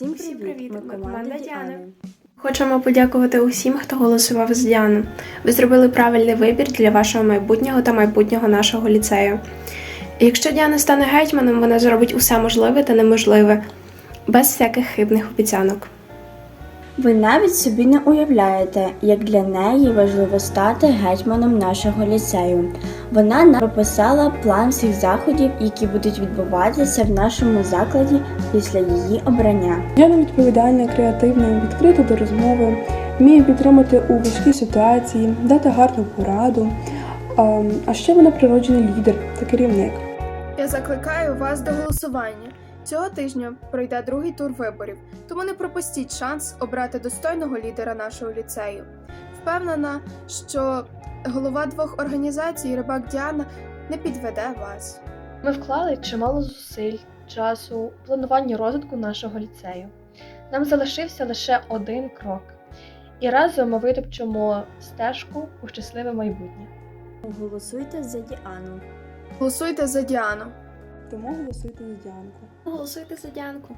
Всім Всім привіт! привіт! Ми Ми команда Діани. Діани. Хочемо подякувати усім, хто голосував з Діану. Ви зробили правильний вибір для вашого майбутнього та майбутнього нашого ліцею. І якщо Діана стане гетьманом, вона зробить усе можливе та неможливе, без всяких хибних обіцянок. Ви навіть собі не уявляєте, як для неї важливо стати гетьманом нашого ліцею. Вона нам прописала план всіх заходів, які будуть відбуватися в нашому закладі після її обрання. Діана відповідальна, креативна, відкрита до розмови, вміє підтримати у важкій ситуації, дати гарну пораду. А, а ще вона природжений лідер та керівник. Я закликаю вас до голосування. Цього тижня пройде другий тур виборів, тому не пропустіть шанс обрати достойного лідера нашого ліцею. Впевнена, що голова двох організацій Рибак Діана не підведе вас. Ми вклали чимало зусиль, часу у планування розвитку нашого ліцею. Нам залишився лише один крок, і разом ми витопчемо стежку у щасливе майбутнє. Голосуйте за Діану. Голосуйте за Діану. Тому голосуйте за Діанку. Голосуйте за Діанку.